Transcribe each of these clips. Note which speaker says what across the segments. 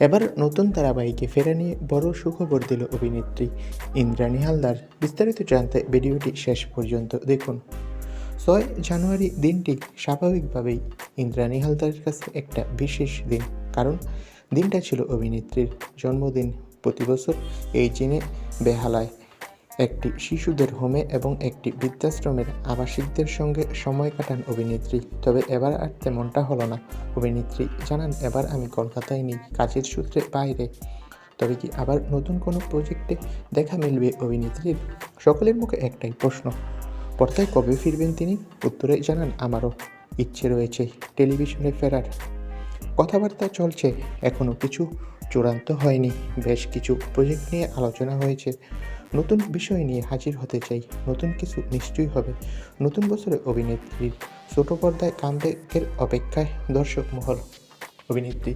Speaker 1: এবার নতুন ধারাবাহিকে ফেরা নিয়ে বড় সুখবর দিল অভিনেত্রী ইন্দ্রাণী হালদার বিস্তারিত জানতে ভিডিওটি শেষ পর্যন্ত দেখুন। ছয় জানুয়ারি দিনটি স্বাভাবিকভাবেই ইন্দ্রাণী হালদারের কাছে একটা বিশেষ দিন, কারণ দিনটা ছিল অভিনেত্রীর জন্মদিন। প্রতি বছর এই দিনে বেহালায় একটি শিশুদের হোমে এবং একটি বৃদ্ধাশ্রমের আবাসিকদের সঙ্গে সময় কাটান অভিনেত্রী। তবে এবার আর তেমনটা হলো না। অভিনেত্রী জানান, এবার আমি কলকাতায় নেই, কাজের সূত্রে বাইরে। তবে কি আবার নতুন কোনো প্রজেক্টে দেখা মিলবে? অভিনেত্রীর সকলের মুখে একটাই প্রশ্ন। পর্দায় কবে ফিরবেন তিনি? উত্তরে জানান, আমারও ইচ্ছে রয়েছে টেলিভিশনে ফেরার। কথাবার্তা চলছে এখনও কিছু চূড়ান্ত হয়নি। বেশ কিছু প্রজেক্ট নিয়ে আলোচনা হয়েছে। নতুন বিষয় নিয়ে হাজির হতে চাই। নতুন কিছু নিশ্চয়ই হবে। নতুন বছরে অভিনেত্রীর ছোট পর্দায় কামব্যাকের অপেক্ষায় দর্শক মহল। অভিনেত্রী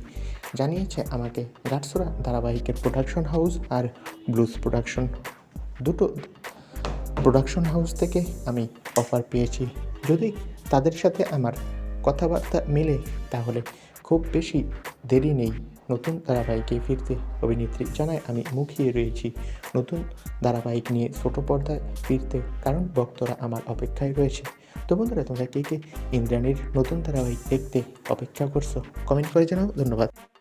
Speaker 1: জানিয়েছে আমাকে, গাটসোরা ধারাবাহিকের প্রোডাকশন হাউস আর ব্লুজ প্রোডাকশন দুটো প্রোডাকশন হাউস থেকে আমি অফার পেয়েছি। যদি তাদের সাথে আমার কথাবার্তা মিলে, তাহলে খুব বেশি দেরি নেই। নতুন ধারাবাহিকে ফিরতে অভিনেত্রী জানায়, আমি মুখিয়ে রয়েছি। নতুন ধারাবাহিক নিয়ে ছোট পর্দায় ফিরতে কারণ ভক্তরা আমার অপেক্ষায় রয়েছে। তো বন্ধুরা, তোমরা কে কে ইন্দ্রাণীর নতুন ধারাবাহিক দেখতে অপেক্ষা করছ? কমেন্ট করে জানাও। ধন্যবাদ।